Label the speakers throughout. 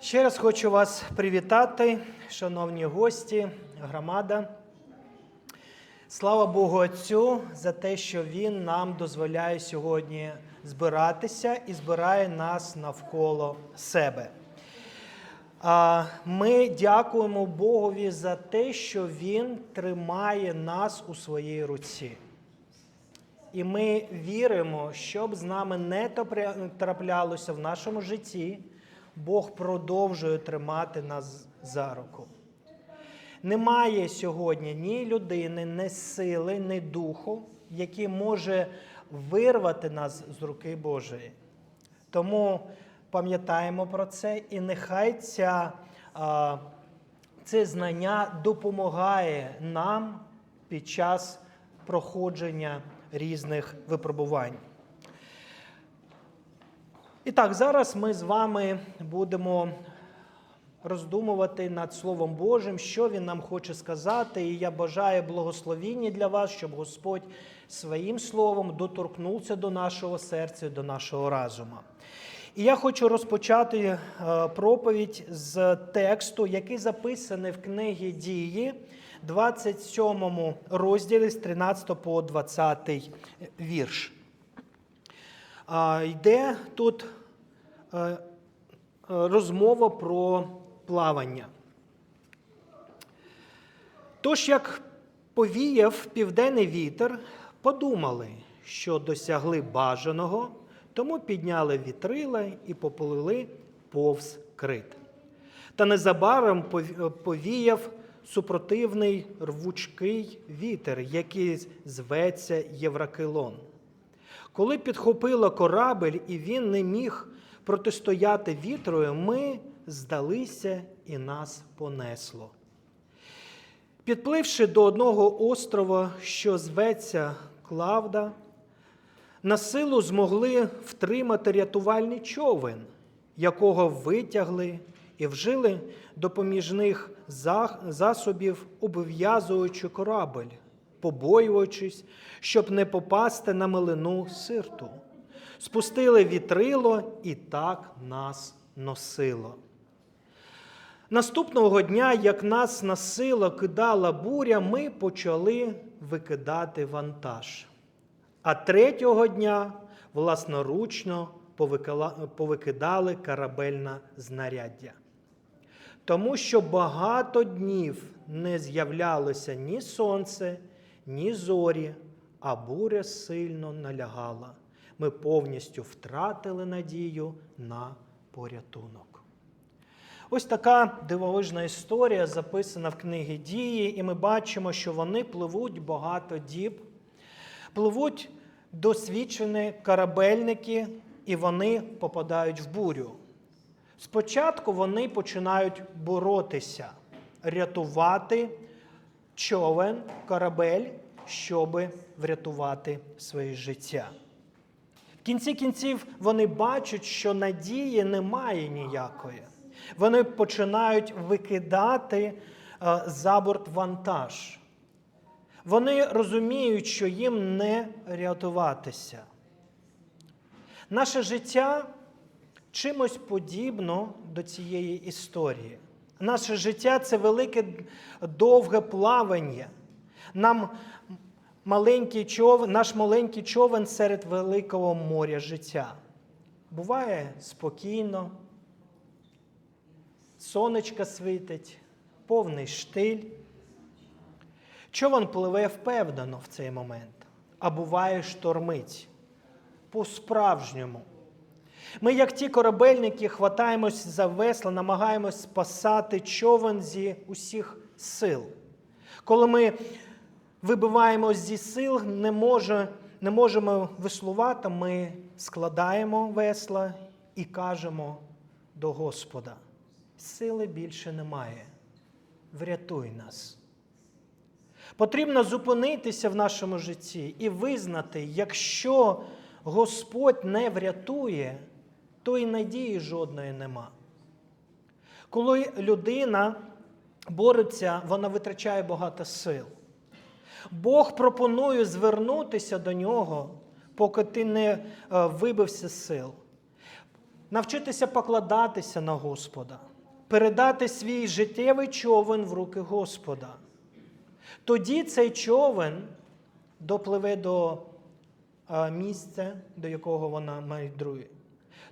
Speaker 1: Ще раз хочу вас привітати, шановні гості, громада. Слава Богу Отцю за те, що Він нам дозволяє сьогодні збиратися і збирає нас навколо себе. Ми дякуємо Богові за те, що Він тримає нас у своїй руці. І ми віримо, щоб з нами не траплялося в нашому житті, Бог продовжує тримати нас за руку. Немає сьогодні ні людини, ні сили, ні духу, який може вирвати нас з руки Божої. Тому пам'ятаємо про це, і нехай ця, це знання допомагає нам під час проходження різних випробувань. І так, зараз ми з вами будемо роздумувати над Словом Божим, що Він нам хоче сказати. І я бажаю благословіння для вас, щоб Господь своїм словом доторкнувся до нашого серця, до нашого розуму. І я хочу розпочати е, проповідь з тексту, який записаний в книгі Дії, 27 розділі з 13 по 20 вірш. Йде тут розмова про плавання. Тож, як повіяв південний вітер, подумали, що досягли бажаного, тому підняли вітрила і поплили повз крит. Та незабаром повіяв супротивний рвучкий вітер, який зветься Євракилон. Коли підхопило корабель і він не міг протистояти вітрою, ми здалися і нас понесло. Підпливши до одного острова, що зветься Клавда, на силу змогли втримати рятувальний човен, якого витягли і вжили допоміжних засобів, обов'язуючи корабель, побоюючись, щоб не попасти на милину сирту. Спустили вітрило і так нас носило. Наступного дня, як нас на сило кидала буря, ми почали викидати вантаж. А третього дня власноручно повикидали корабельне знаряддя. Тому що багато днів не з'являлося ні сонце, ні зорі, а буря сильно налягала. Ми повністю втратили надію на порятунок. Ось така дивовижна історія записана в книгі дії, і ми бачимо, що вони пливуть багато діб, пливуть досвідчені корабельники, і вони попадають в бурю. Спочатку вони починають боротися, рятувати човен, корабель, щоб врятувати своє життя. Кінці кінців вони бачать, що надії немає ніякої. Вони починають викидати е, за борт вантаж. Вони розуміють, що їм не рятуватися. Наше життя чимось подібно до цієї історії. Наше життя це велике довге плавання. Нам маленький човен, наш маленький човен серед великого моря життя. Буває спокійно, сонечко світить, повний штиль. Човен пливе впевнено в цей момент, а буває штормить по-справжньому. Ми, як ті корабельники, хватаємось за весла, намагаємось спасати човен зі усіх сил. Коли ми вибиваємо зі сил, не, може, не можемо веслувати, ми складаємо весла і кажемо до Господа: сили більше немає. Врятуй нас. Потрібно зупинитися в нашому житті і визнати, якщо Господь не врятує, то і надії жодної нема. Коли людина бореться, вона витрачає багато сил. Бог пропонує звернутися до нього, поки ти не е, вибився з сил. навчитися покладатися на Господа, передати свій життєвий човен в руки Господа. Тоді цей човен допливе до місця, до якого вона майдрує.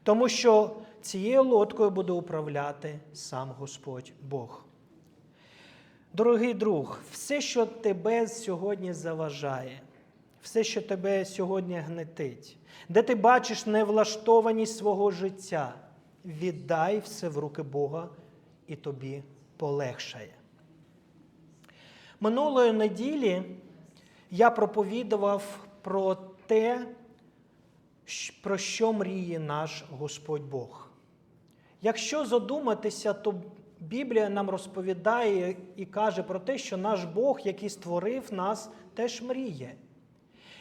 Speaker 1: Тому що цією лодкою буде управляти сам Господь Бог. Дорогий друг, все, що тебе сьогодні заважає, все, що тебе сьогодні гнетить, де ти бачиш невлаштованість свого життя, віддай все в руки Бога і тобі полегшає. Минулої неділі я проповідував про те, про що мріє наш Господь Бог. Якщо задуматися, то Біблія нам розповідає і каже про те, що наш Бог, який створив нас, теж мріє.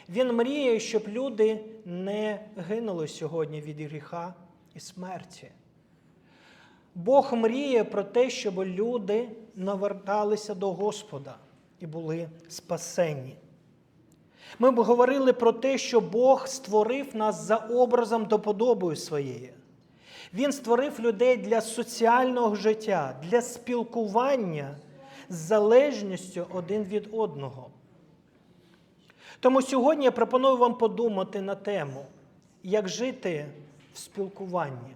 Speaker 1: Він мріє, щоб люди не гинули сьогодні від гріха і смерті. Бог мріє про те, щоб люди наверталися до Господа і були спасені. Ми б говорили про те, що Бог створив нас за образом до подобою своєю. Він створив людей для соціального життя, для спілкування з залежністю один від одного. Тому сьогодні я пропоную вам подумати на тему, як жити в спілкуванні,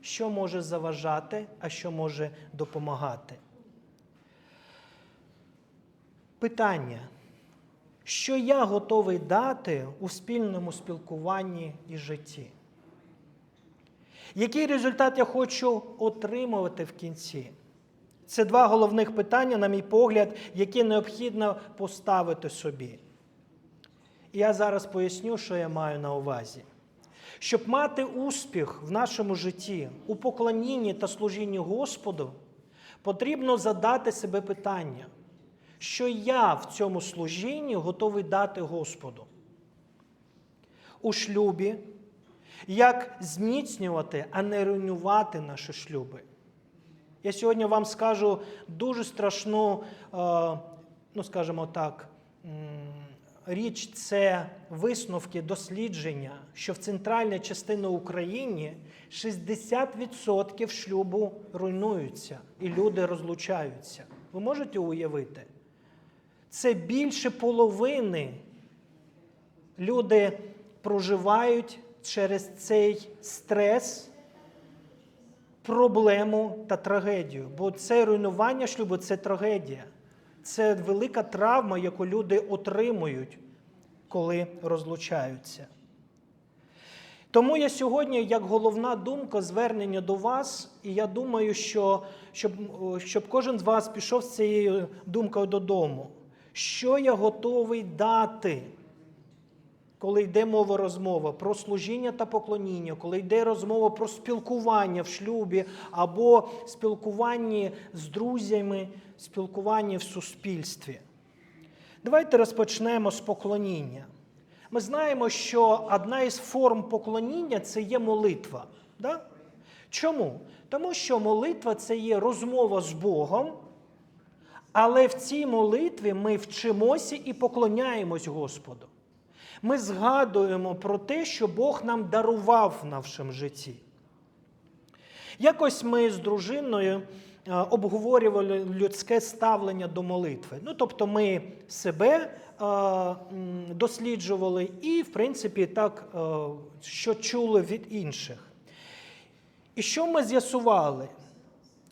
Speaker 1: що може заважати, а що може допомагати. Питання, що я готовий дати у спільному спілкуванні і житті? Який результат я хочу отримувати в кінці? Це два головних питання, на мій погляд, які необхідно поставити собі. І я зараз поясню, що я маю на увазі. Щоб мати успіх в нашому житті у поклонінні та служінні Господу, потрібно задати себе питання, що я в цьому служінні готовий дати Господу. У шлюбі, як зміцнювати, а не руйнувати наші шлюби. Я сьогодні вам скажу дуже страшну, е, ну скажімо так, річ це висновки дослідження, що в центральній частині України 60% шлюбу руйнуються і люди розлучаються. Ви можете уявити? Це більше половини люди проживають через цей стрес, проблему та трагедію. Бо це руйнування шлюбу це трагедія. Це велика травма, яку люди отримують, коли розлучаються. Тому я сьогодні, як головна думка, звернення до вас, і я думаю, що щоб, щоб кожен з вас пішов з цією думкою додому. Що я готовий дати, коли йде мова розмова про служіння та поклоніння, коли йде розмова про спілкування в шлюбі або спілкування з друзями, спілкування в суспільстві. Давайте розпочнемо з поклоніння. Ми знаємо, що одна із форм поклоніння це є молитва. Да? Чому? Тому що молитва це є розмова з Богом, але в цій молитві ми вчимося і поклоняємось Господу. Ми згадуємо про те, що Бог нам дарував в нашому житті. Якось ми з дружиною е, обговорювали людське ставлення до молитви. Ну, тобто ми себе е, досліджували і, в принципі, так, е, що чули від інших. І що ми з'ясували?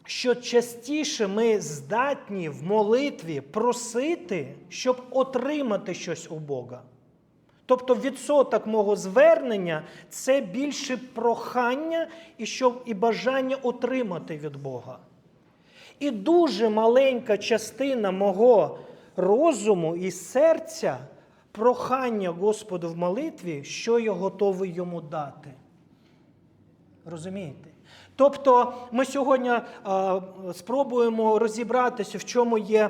Speaker 1: Що частіше ми здатні в молитві просити, щоб отримати щось у Бога. Тобто відсоток мого звернення це більше прохання і щоб і бажання отримати від Бога. І дуже маленька частина мого розуму і серця прохання Господу в молитві, що я готовий йому дати. Розумієте? Тобто ми сьогодні а, спробуємо розібратися, в чому є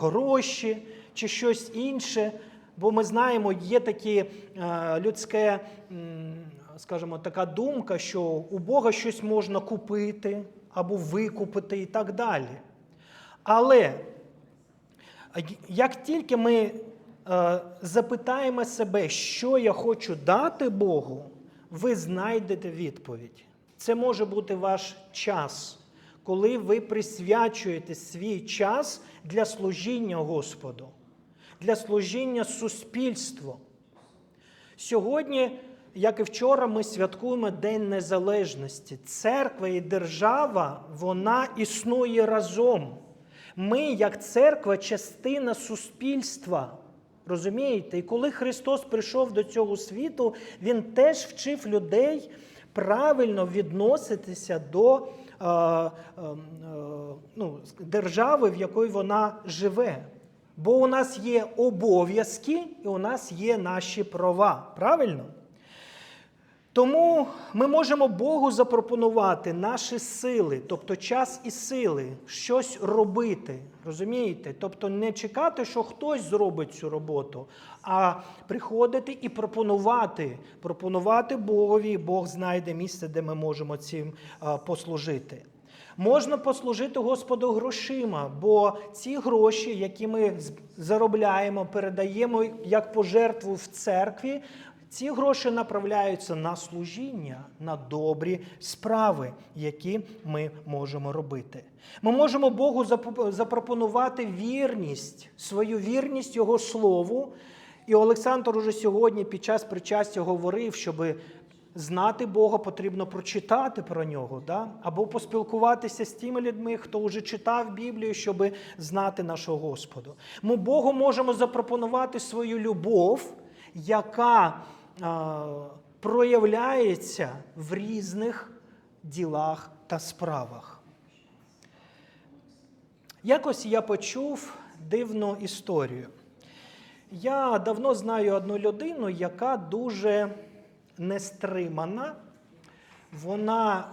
Speaker 1: гроші чи щось інше. Бо ми знаємо, є такі е, людське, скажімо, така думка, що у Бога щось можна купити або викупити і так далі. Але як тільки ми е, запитаємо себе, що я хочу дати Богу, ви знайдете відповідь. Це може бути ваш час, коли ви присвячуєте свій час для служіння Господу, для служіння суспільству. Сьогодні, як і вчора, ми святкуємо День Незалежності. Церква і держава, вона існує разом. Ми, як церква, частина суспільства. Розумієте? І коли Христос прийшов до цього світу, Він теж вчив людей правильно відноситися до ну, держави, в якій вона живе. Бо у нас є обов'язки і у нас є наші права. Правильно? Тому ми можемо Богу запропонувати наші сили, тобто час і сили, щось робити. Розумієте? Тобто не чекати, що хтось зробить цю роботу, а приходити і пропонувати, пропонувати Богові, Бог знайде місце, де ми можемо цим послужити. Можна послужити Господу грошима, бо ці гроші, які ми заробляємо, передаємо як пожертву в церкві, ці гроші направляються на служіння, на добрі справи, які ми можемо робити. Ми можемо Богу запропонувати вірність, свою вірність Його Слову. І Олександр уже сьогодні під час причастя говорив, щоб знати Бога, потрібно прочитати про нього, да? або поспілкуватися з тими людьми, хто вже читав Біблію, щоб знати нашого Господу. Ми Богу можемо запропонувати свою любов, яка проявляється в різних ділах та справах. Якось я почув дивну історію. Я давно знаю одну людину, яка дуже нестримана, вона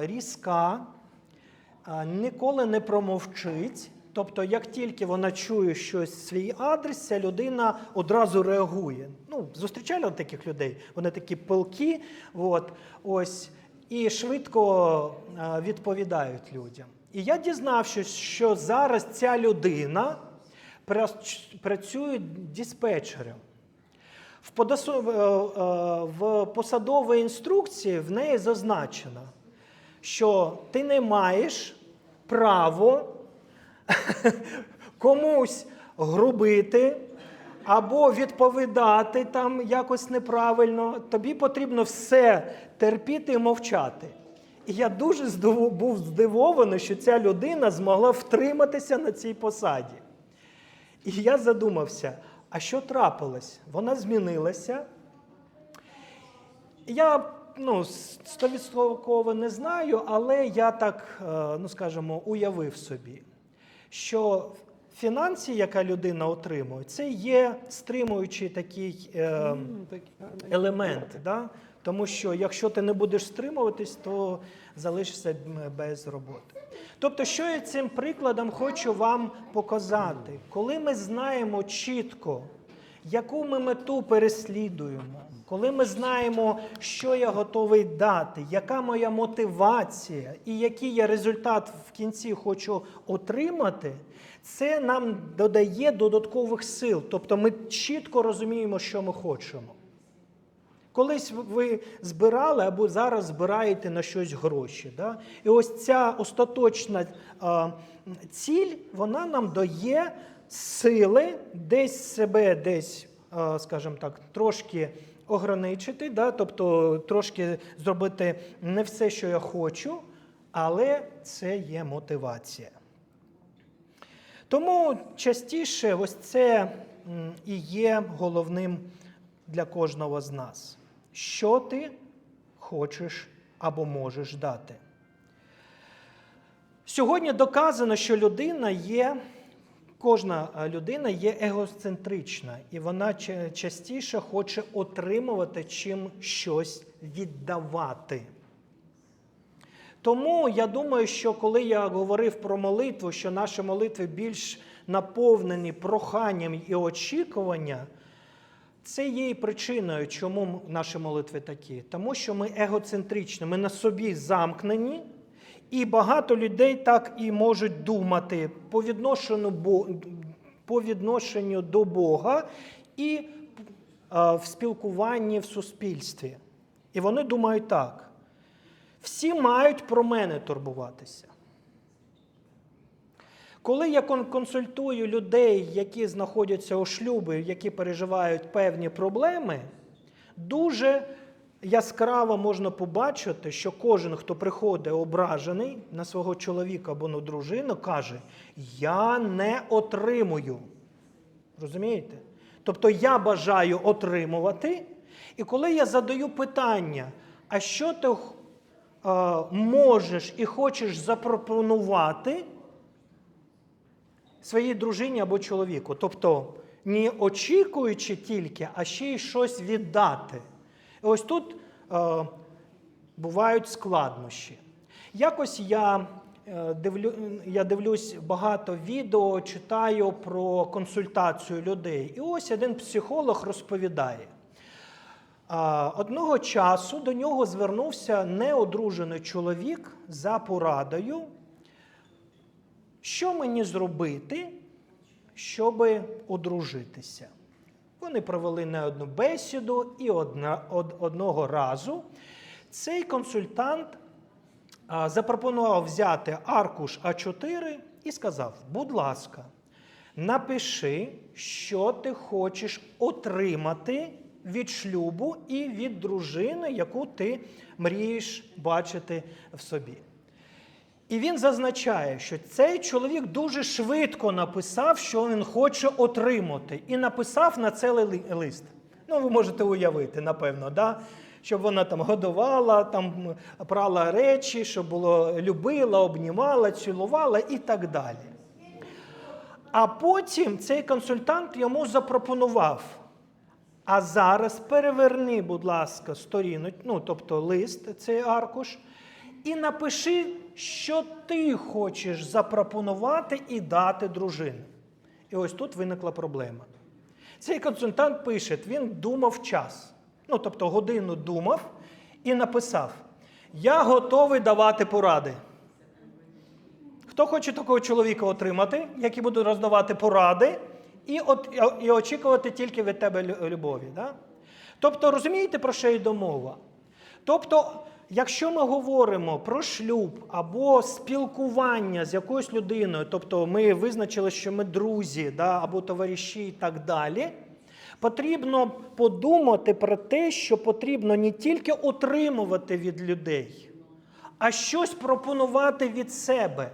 Speaker 1: різка, ніколи не промовчить. Тобто, як тільки вона чує щось в свій адрес, ця людина одразу реагує. Ну, Зустрічали таких людей, вони такі пилки, от, ось, і швидко відповідають людям. І я дізнався, що зараз ця людина працює диспетчером. В посадовій інструкції в неї зазначено, що ти не маєш право комусь грубити або відповідати там якось неправильно, тобі потрібно все терпіти і мовчати. І я дуже був здивований, що ця людина змогла втриматися на цій посаді. І я задумався, а що трапилось? Вона змінилася. Я ну, стовідсотково не знаю, але я так, е, ну скажімо, уявив собі що фінанси, яка людина отримує, це є стримуючий такий е, елемент. Да? Тому що якщо ти не будеш стримуватись, то залишишся без роботи. Тобто, що я цим прикладом хочу вам показати, коли ми знаємо чітко, яку ми мету переслідуємо, коли ми знаємо, що я готовий дати, яка моя мотивація і який я результат в кінці хочу отримати, це нам додає додаткових сил. Тобто ми чітко розуміємо, що ми хочемо. Колись ви збирали або зараз збираєте на щось гроші. Да? І ось ця остаточна а, ціль, вона нам дає сили десь себе, десь, а, скажімо так, трошки ограничити, да? тобто трошки зробити не все, що я хочу, але це є мотивація. Тому частіше ось це і є головним для кожного з нас. Що ти хочеш або можеш дати? Сьогодні доказано, що людина є Кожна е, людина є егоцентрична, і вона частіше хоче отримувати чим щось віддавати. Тому я думаю, що коли я говорив про молитву, що наші молитви більш наповнені проханням і очікуванням, Це є і причиною, чому наші молитви такі. Тому що ми егоцентричні, ми на собі замкнені, і багато людей так і можуть думати по відношенню, по відношенню до Бога і в спілкуванні в суспільстві. І вони думають так: всі мають про мене турбуватися. Коли я консультую людей, які знаходяться у шлюбі, які переживають певні проблеми, дуже яскраво можна побачити, що кожен, хто приходить ображений на свого чоловіка або на дружину, каже: Я не отримую. Розумієте? Тобто я бажаю отримувати, і коли я задаю питання, а що ти е, можеш і хочеш запропонувати своїй дружині або чоловіку, тобто не очікуючи тільки, а ще й щось віддати. І ось тут е, бувають складнощі. Якось я, е, дивлю, я дивлюсь багато відео, читаю про консультацію людей. І ось один психолог розповідає. Одного часу до нього звернувся неодружений чоловік за порадою, що мені зробити, щоб одружитися. Вони провели не одну бесіду, і одна, од, одного разу цей консультант а, запропонував взяти аркуш А4 і сказав: будь ласка, напиши, що ти хочеш отримати від шлюбу і від дружини, яку ти мрієш бачити в собі. І він зазначає, що цей чоловік дуже швидко написав, що він хоче отримати, і написав на це ли- лист. Ну, ви можете уявити, напевно, да? щоб вона там годувала, там прала речі, щоб було любила, обнімала, цілувала і так далі. А потім цей консультант йому запропонував. А зараз переверни, будь ласка, сторінок, ну, тобто лист, цей аркуш, і напиши, що ти хочеш запропонувати і дати дружині. І ось тут виникла проблема. Цей консультант пише, він думав час. Ну, тобто годину думав і написав: Я готовий давати поради. Хто хоче такого чоловіка отримати, який буде роздавати поради і, от, і очікувати тільки від тебе любові? Да? Тобто, розумієте, про що йде мова? Тобто, якщо ми говоримо про шлюб або спілкування з якоюсь людиною, тобто ми визначили, що ми друзі да, або товариші і так далі, потрібно подумати про те, що потрібно не тільки отримувати від людей, а щось пропонувати від себе.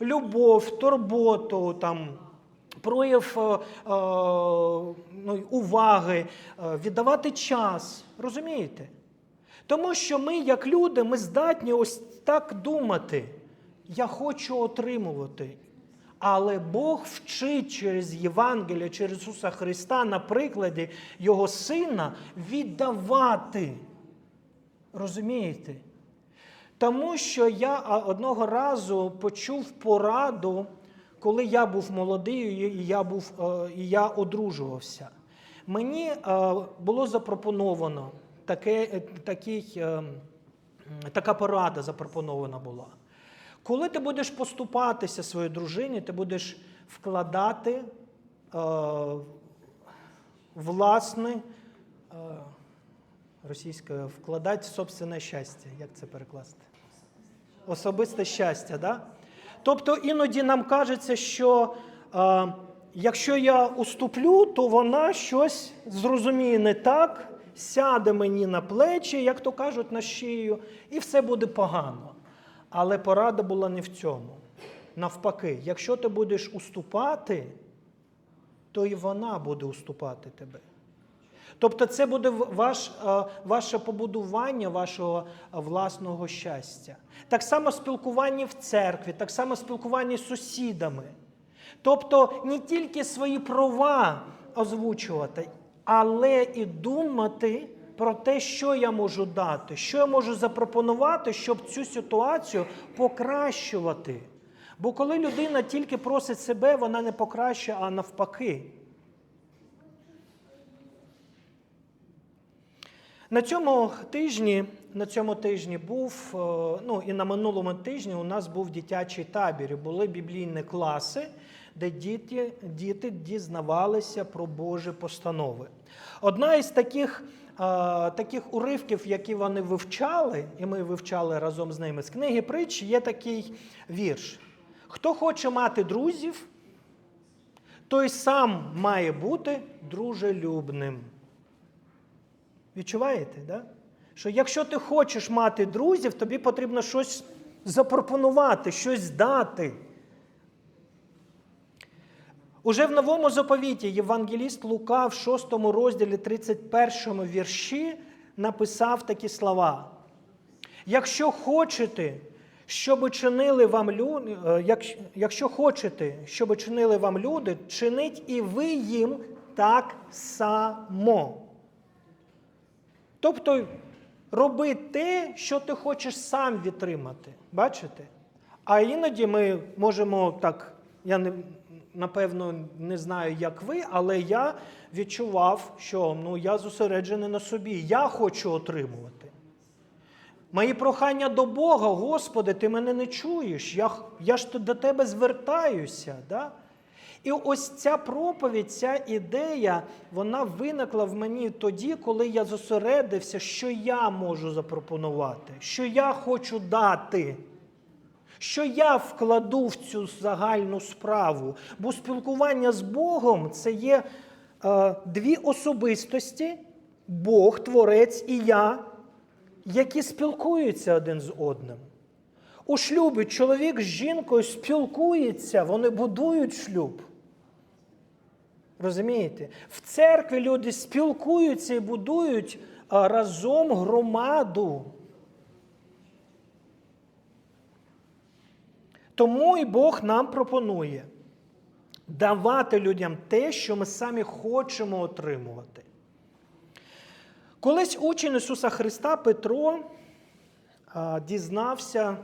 Speaker 1: Любов, турботу, там, прояв е, е, ну, уваги, е, віддавати час. Розумієте? Тому що ми, як люди, ми здатні ось так думати. Я хочу отримувати. Але Бог вчить через Євангеліє, через Ісуса Христа на прикладі Його Сина віддавати. Розумієте? Тому що я одного разу почув пораду, коли я був молодий і я, був, е, і я одружувався. Мені е, було запропоновано таке, е, такий, е, така порада запропонована була. Коли ти будеш поступатися своїй дружині, ти будеш вкладати е, власне е, російською вкладати собственне щастя. Як це перекласти? Особисте щастя, да? Тобто іноді нам кажеться, що е, якщо я уступлю, то вона щось зрозуміє не так, сяде мені на плечі, як то кажуть, на шию, і все буде погано. Але порада була не в цьому. Навпаки, якщо ти будеш уступати, то і вона буде уступати тебе. Тобто це буде ваш, е, ваше побудування вашого е, власного щастя. Так само спілкування в церкві, так само спілкування з сусідами. Тобто не тільки свої права озвучувати, але і думати про те, що я можу дати, що я можу запропонувати, щоб цю ситуацію покращувати. Бо коли людина тільки просить себе, вона не покращує, а навпаки. На цьому тижні, на цьому тижні був, е, ну і на минулому тижні у нас був дитячий табір. Були біблійні класи, де діти, діти дізнавалися про Божі постанови. Одна із таких, е, таких уривків, які вони вивчали, і ми вивчали разом з ними з книги притч, є такий вірш. Хто хоче мати друзів, той сам має бути дружелюбним. Відчуваєте, да? що якщо ти хочеш мати друзів, тобі потрібно щось запропонувати, щось дати. Уже в новому заповіті Євангеліст Лука в 6 розділі 31 вірші написав такі слова. Якщо хочете, щоб чинили вам люди, якщо хочете, щоб чинили вам люди, чиніть і ви їм так само. Тобто роби те, що ти хочеш сам відтримати. Бачите? А іноді ми можемо так, я не, напевно не знаю, як ви, але я відчував, що ну, я зосереджений на собі. Я хочу отримувати. Мої прохання до Бога, Господи, ти мене не чуєш. Я я ж до тебе звертаюся. Да? І ось ця проповідь, ця ідея, вона виникла в мені тоді, коли я зосередився, що я можу запропонувати, що я хочу дати, що я вкладу в цю загальну справу. Бо спілкування з Богом це є е, дві особистості, Бог, Творець і я, які спілкуються один з одним. У шлюбі чоловік з жінкою спілкуються, вони будують шлюб. Розумієте? В церкві люди спілкуються і будують разом громаду. Тому і Бог нам пропонує давати людям те, що ми самі хочемо отримувати. Колись учень Ісуса Христа Петро дізнався,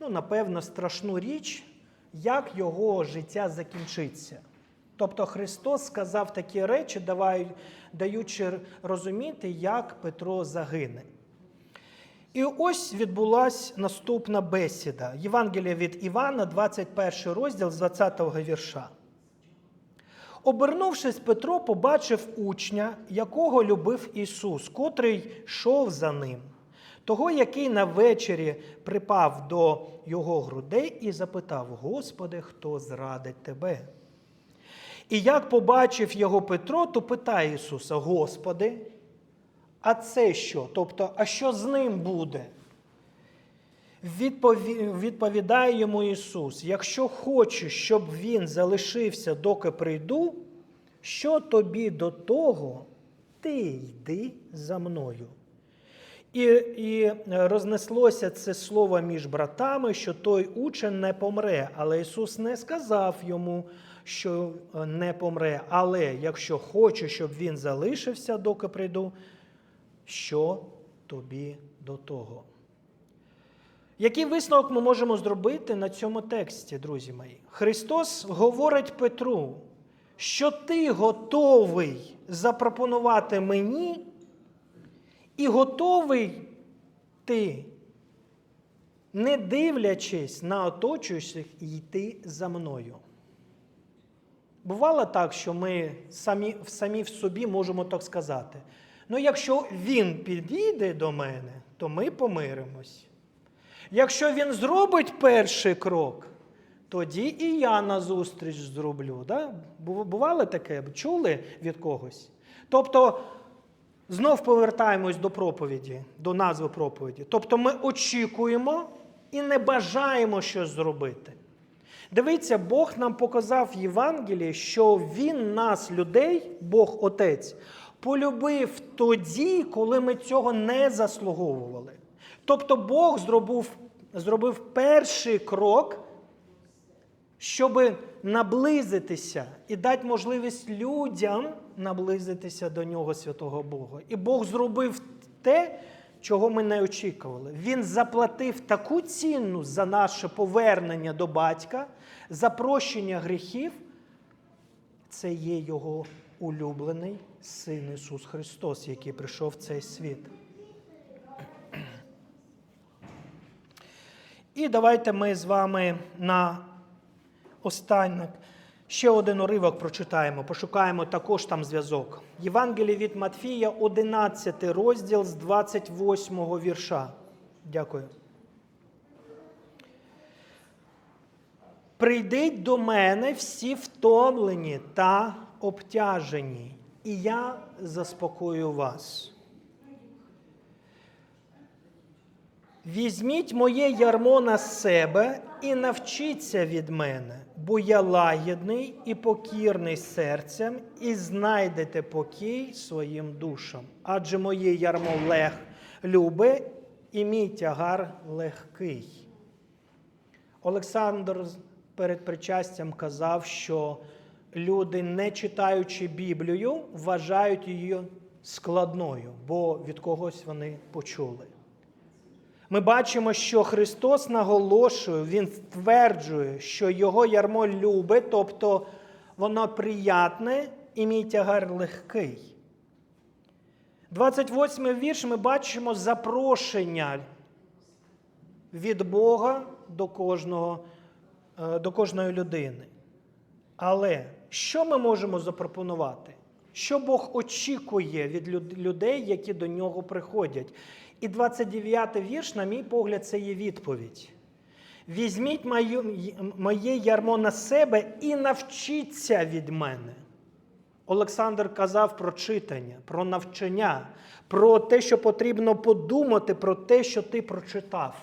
Speaker 1: ну, напевно, страшну річ, як його життя закінчиться. Тобто Христос сказав такі речі, даючи розуміти, як Петро загине. І ось відбулася наступна бесіда. Євангелія від Івана, 21 розділ з 20 го вірша. Обернувшись, Петро побачив учня, якого любив Ісус, котрий йшов за ним, того, який на вечері припав до його грудей і запитав: Господи, хто зрадить тебе? І як побачив його Петро, то питає Ісуса: Господи, а це що? Тобто, а що з ним буде? Відповідає йому Ісус: якщо хочеш, щоб Він залишився, доки прийду, що тобі до того, ти йди за мною. І і рознеслося це слово між братами, що той учень не помре, але Ісус не сказав йому, що не помре. Але якщо хоче, щоб він залишився, доки прийду, що тобі до того? Який висновок ми можемо зробити на цьому тексті, друзі мої? Христос говорить Петру, що ти готовий запропонувати мені, і готовий ти, не дивлячись на оточуючих, йти за мною. Бувало так, що ми самі самі в собі можемо так сказати. Ну, якщо він підійде до мене, то ми помиримось. Якщо він зробить перший крок, тоді і я назустріч зроблю. Да? Бувало таке, чули від когось? Тобто, знов повертаємось до проповіді, до назви проповіді. Тобто ми очікуємо і не бажаємо щось зробити. Дивіться, Бог нам показав в Євангелії, що Він нас, людей, Бог Отець, полюбив тоді, коли ми цього не заслуговували. Тобто Бог зробив, зробив перший крок, щоб наблизитися і дати можливість людям наблизитися до нього, святого Бога. І Бог зробив те, чого ми не очікували. Він заплатив таку ціну за наше повернення до батька, за прощення гріхів. Це є його улюблений Син Ісус Христос, який прийшов в цей світ. І давайте ми з вами на останнє ще один уривок прочитаємо, пошукаємо також там зв'язок. Євангеліє від Матфія, 11 розділ з 28 вірша. Дякую. Прийдіть до мене всі втомлені та обтяжені, і я заспокою вас. Візьміть моє ярмо на себе і навчіться від мене, бо я лагідний і покірний серцем, і знайдете покій своїм душам. Адже моє ярмо лег любе, і мій тягар легкий. Олександр перед причастям казав, що люди, не читаючи Біблію, вважають її складною, бо від когось вони почули. Ми бачимо, що Христос наголошує, Він стверджує, що Його ярмо любить, тобто воно приятне і мій тягар легкий. 28 вірш ми бачимо запрошення від Бога до кожного, е, до кожної людини. Але що ми можемо запропонувати? Що Бог очікує від людей, які до нього приходять? І 29 вірш, на мій погляд, це є відповідь. Візьміть мою, моє ярмо на себе і навчіться від мене. Олександр казав про читання, про навчання, про те, що потрібно подумати, про те, що ти прочитав.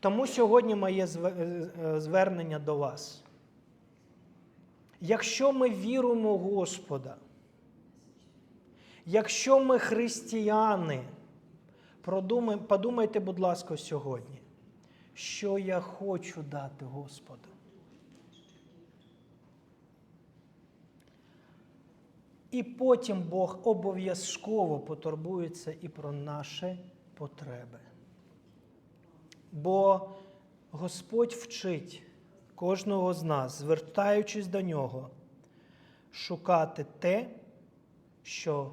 Speaker 1: Тому сьогодні моє е, звернення до вас. Якщо ми віруємо в Господа, якщо ми християни, подумайте, будь ласка, сьогодні, що я хочу дати Господу. І потім Бог обов'язково потурбується і про наші потреби. Бо Господь вчить кожного з нас, звертаючись до нього, шукати те, що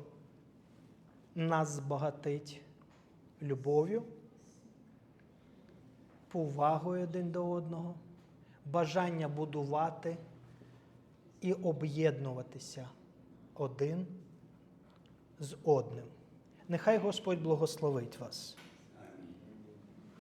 Speaker 1: нас збагатить любов'ю, повагою один до одного, бажання будувати і об'єднуватися один з одним. Нехай Господь благословить вас.